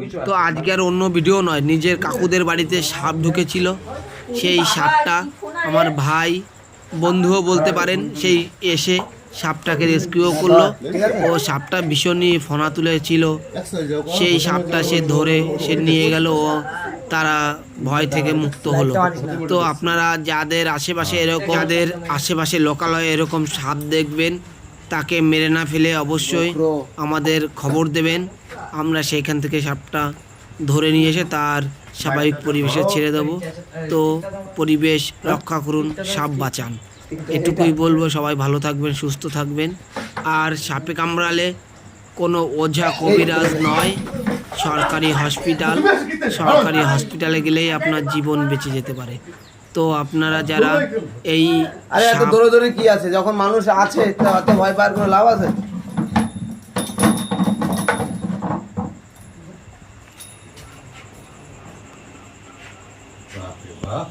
কিছু তো আজকে আর অন্য ভিডিও নয় নিজের কাকুদের বাড়িতে সাপ ঢুকেছিল। সেই সাপটা আমার ভাই বন্ধুও বলতে পারেন সেই এসে সাপটাকে রেস্কিউ করল। ও সাপটা ভীষণই ফোনা তুলেছিল। সেই সাপটা সে ধরে সে নিয়ে গেল ও তারা ভয় থেকে মুক্ত হলো। তো আপনারা যাদের আশেপাশে এরকম যাদের আশেপাশে লোকালয়ে এরকম সাপ দেখবেন তাকে মেরে না ফেলে অবশ্যই আমাদের খবর দেবেন। আমরা সেইখান থেকে সাপটা ধরে নিয়ে এসে তার স্বাভাবিক পরিবেশে ছেড়ে দেব। তো পরিবেশ রক্ষা করুন সাপ বাঁচান। এটুকুই বলব সবাই ভালো থাকবেন সুস্থ থাকবেন। আর সাপে কামড়ালে কোনো ওঝা কবিরাজ নয়। সরকারি হসপিটাল সরকারি হসপিটালে গেলেই আপনার জীবন বেঁচে যেতে পারে। তো আপনারা যারা এই আরে এত দৌড়ে দৌড়ে কি আছে? যখন মানুষ আছে ভয় পাওয়ার কোনো লাভ আছে? Rabbime